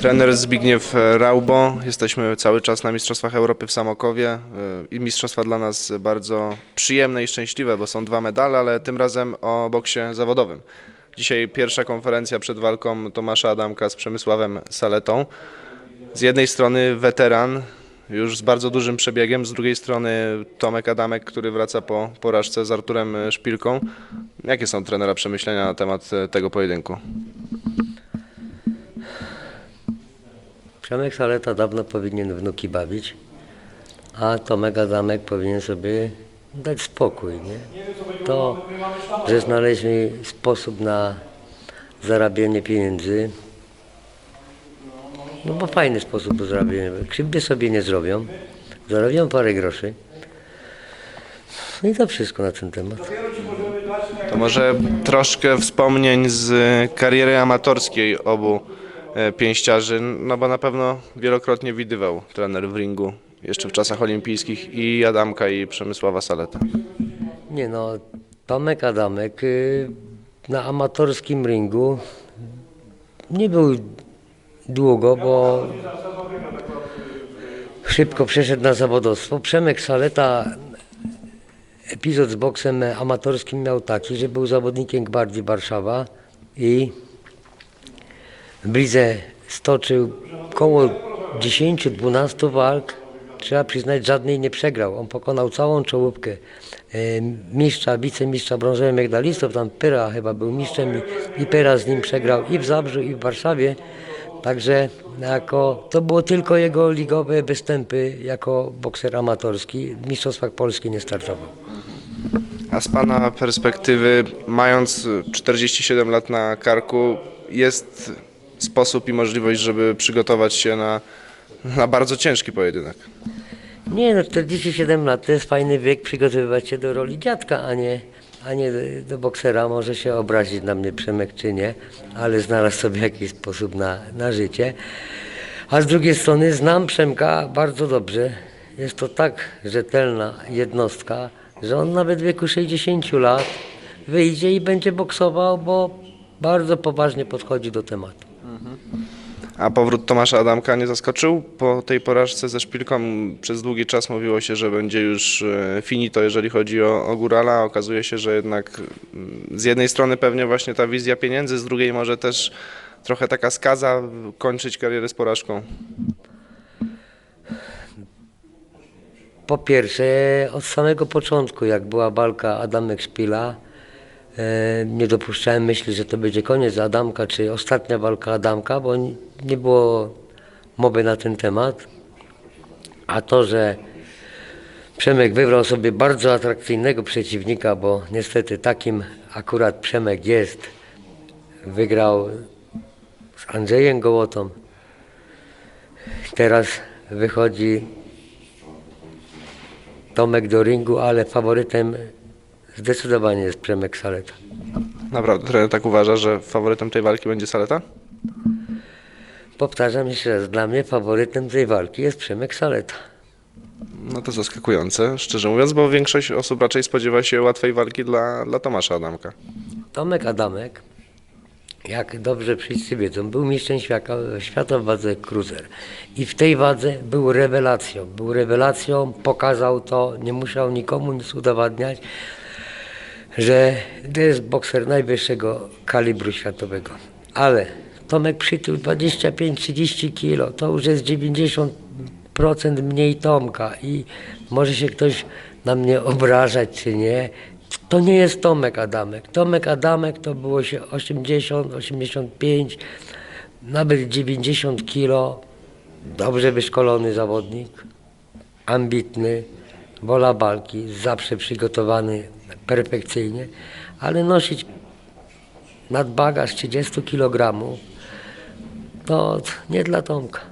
Trener Zbigniew Raubo. Jesteśmy cały czas na Mistrzostwach Europy w Samokowie y, i mistrzostwa dla nas bardzo przyjemne i szczęśliwe, bo są dwa medale, ale tym razem o boksie zawodowym. Dzisiaj pierwsza konferencja przed walką Tomasza Adamka z Przemysławem Saletą. Z jednej strony weteran, już z bardzo dużym przebiegiem, z drugiej strony Tomek Adamek, który wraca po porażce z Arturem Szpilką. Jakie są trenera przemyślenia na temat tego pojedynku? Przemek Saleta dawno powinien wnuki bawić, a Tomek Adamek powinien sobie dać spokój. Nie? To, że znaleźli sposób na zarabianie pieniędzy, no bo fajny sposób zarabiania. Krzywdy sobie nie zrobią, zarobią parę groszy. No i to wszystko na ten temat. To może troszkę wspomnień z kariery amatorskiej obu pięściarzy, no bo na pewno wielokrotnie widywał trener w ringu jeszcze w czasach olimpijskich i Adamka i Przemysława Saleta. Nie no, Tomek Adamek y, na amatorskim ringu nie był długo, bo szybko przeszedł na zawodowstwo. Przemek Saleta epizod z boksem amatorskim miał taki, że był zawodnikiem Gwardii Warszawa i w Blidze stoczył koło 10-12 walk. Trzeba przyznać, żadnej nie przegrał. On pokonał całą czołówkę e, mistrza, wicemistrza brązowych medalistów. Tam Pyra chyba był mistrzem i, i Pyra z nim przegrał i w Zabrzu, i w Warszawie. Także jako, to było tylko jego ligowe występy jako bokser amatorski. W Mistrzostwach Polski nie startował. A z Pana perspektywy, mając 47 lat na karku, jest sposób i możliwość, żeby przygotować się na, na bardzo ciężki pojedynek. Nie no, 47 lat to jest fajny wiek przygotowywać się do roli dziadka, a nie, a nie do, boksera. Może się obrazić na mnie Przemek czy nie, ale znalazł sobie jakiś sposób na, na życie. A z drugiej strony znam Przemka bardzo dobrze. Jest to tak rzetelna jednostka, że on nawet w wieku 60 lat wyjdzie i będzie boksował, bo bardzo poważnie podchodzi do tematu. A powrót Tomasza Adamka nie zaskoczył? Po tej porażce ze Szpilką przez długi czas mówiło się, że będzie już e, finito, jeżeli chodzi o, o Górala. Okazuje się, że jednak mm, z jednej strony pewnie właśnie ta wizja pieniędzy, z drugiej może też trochę taka skaza kończyć karierę z porażką. Po pierwsze, od samego początku, jak była walka Adamek-Szpila, e, nie dopuszczałem myśli, że to będzie koniec Adamka, czy ostatnia walka Adamka, bo nie było mowy na ten temat. A to, że Przemek wybrał sobie bardzo atrakcyjnego przeciwnika, bo niestety takim akurat Przemek jest, wygrał z Andrzejem Gołotą. Teraz wychodzi Tomek do ringu, ale faworytem zdecydowanie jest Przemek Saleta. Naprawdę trener tak uważa, że faworytem tej walki będzie Saleta? Powtarzam jeszcze raz, dla mnie faworytem tej walki jest Przemek Saleta. No to zaskakujące, szczerze mówiąc, bo większość osób raczej spodziewa się łatwej walki dla, dla Tomasza Adamka. Tomek Adamek, jak dobrze wszyscy wiedzą, był mistrzem świata, świata w wadze cruiser. I w tej wadze był rewelacją. Był rewelacją, pokazał to, nie musiał nikomu nic udowadniać, że to jest bokser najwyższego kalibru światowego. Ale Tomek przytył 25-30 kilo, to już jest 90% mniej Tomka i może się ktoś na mnie obrażać czy nie. To nie jest Tomek Adamek. Tomek Adamek to było się 80, 85, nawet 90 kilo. Dobrze wyszkolony zawodnik, ambitny, wola walki, zawsze przygotowany perfekcyjnie, ale nosić nadbagaż 30 kg to nie dla Tomka.